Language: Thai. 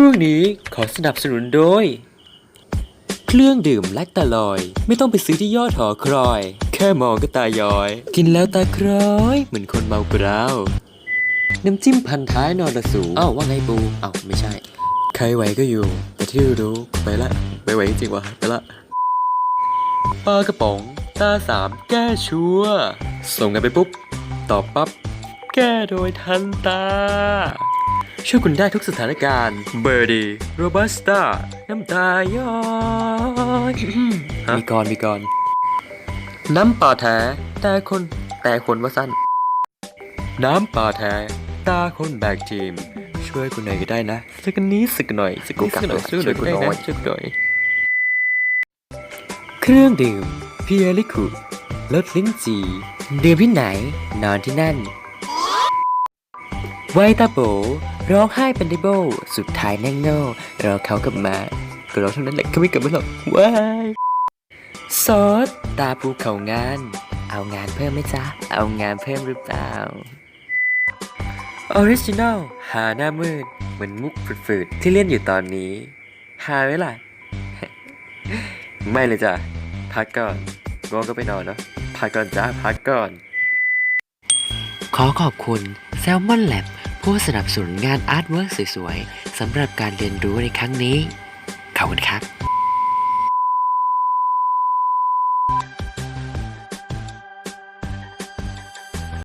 ช่วงนี้ขอสนับสนุนโดย เครื่องดื่มแลคตาลอย ไม่ต้องไปซื้อที่ยอดหอคอย แค่มองก็ตาย้อย กินแล้วตาคร้อย เหมือนคนเมากราวน้ำจิ้มพันท้ายนอรสูอ้าวว่าไงปูอ้าวไม่ใช่ ใครไหวก็อยู่ แต่ที่รู้ไปละไม่ไหวจริงวะไปละปลากระป๋องตาสามแก้ชัวส่งกันไปปุ๊บ ตอบปั๊บแก้โดยทันตา ช่วยคุณได้ทุกสถานการณ์เบอร์ดีโรบัสต้าน้ำตาย้อยมีกรมีกรน้ำป่าแท้แต่คนแต่คนว่าสั้น น้ำป่าแท้ตาคนแบกทีม ช่วยคุณหน่อยก็ได้นะ สักนิดสักหน่อยสักนิดสักหน่อยช่วยคุณหน่อยช่วยคุณหน่อย เครื่องดื่มเพียริคุลดลิ้นจี่ดื่มที่ไหน นอนที่นั่น ไวตาโบร้องไห้เป็นดิโบสุดท้ายแน่งโง่รอเขากลับมาก็รอเท่านั้นแหละเขาไม่กลับมาหรอกว้ายซอสตาภูเขางาน เอางานเพิ่มไหมจ๊ะ เอางานเพิ่มหรือเปล่าออริจินอลหาหน้ามืด เหมือนมุกฝืดๆที่เล่นอยู่ตอนนี้ หาไหมล่ะ ไม่เลยจ้ะ พักก่อนง่วงก็ไปนอนเนาะพักก่อนจ้าพักก่อน ขอขอบคุณ s ซ l m o n Lab ผู้สนับสนุนงานอาร์ตเวิร์กสวยๆสำหรับการเรียนรู้ในครั้งนี้ ขอบคุณครับ